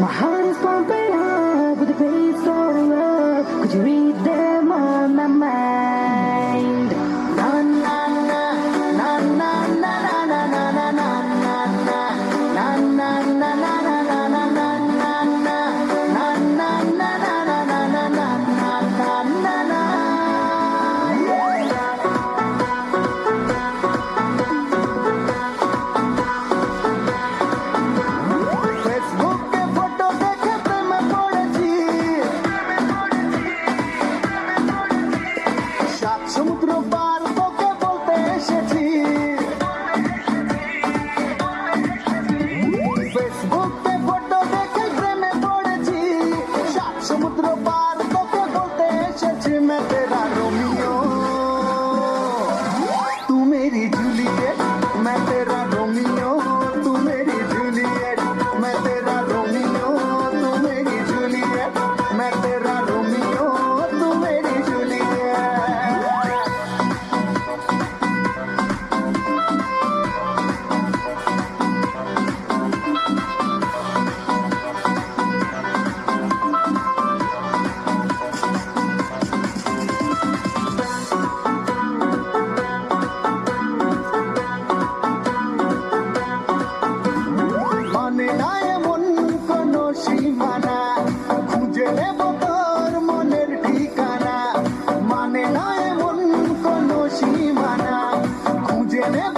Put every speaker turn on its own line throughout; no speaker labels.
My heart is pumping up with the beats so love. Could you read that? Vamos trovão. এমন কোনো সীমানা খুঁজে নেব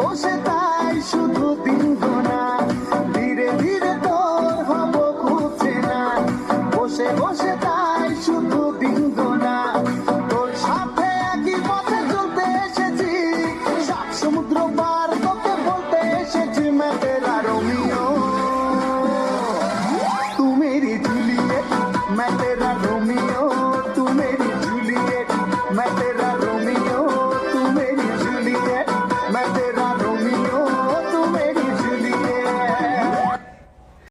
বসে তাই শুধু দিন গোনা ধীরে ধীরে তোর হব খুঁজছে না। বসে বসে তাই শুধু দিন গোনা তোর সাথে একই পথে চলতে এসেছি। সাত সমুদ্র পার তোকে বলতে এসেছি, ম্যাপেরা রোমিও তুমি ঝুলিয়ে ম্যাপেরা রোমিও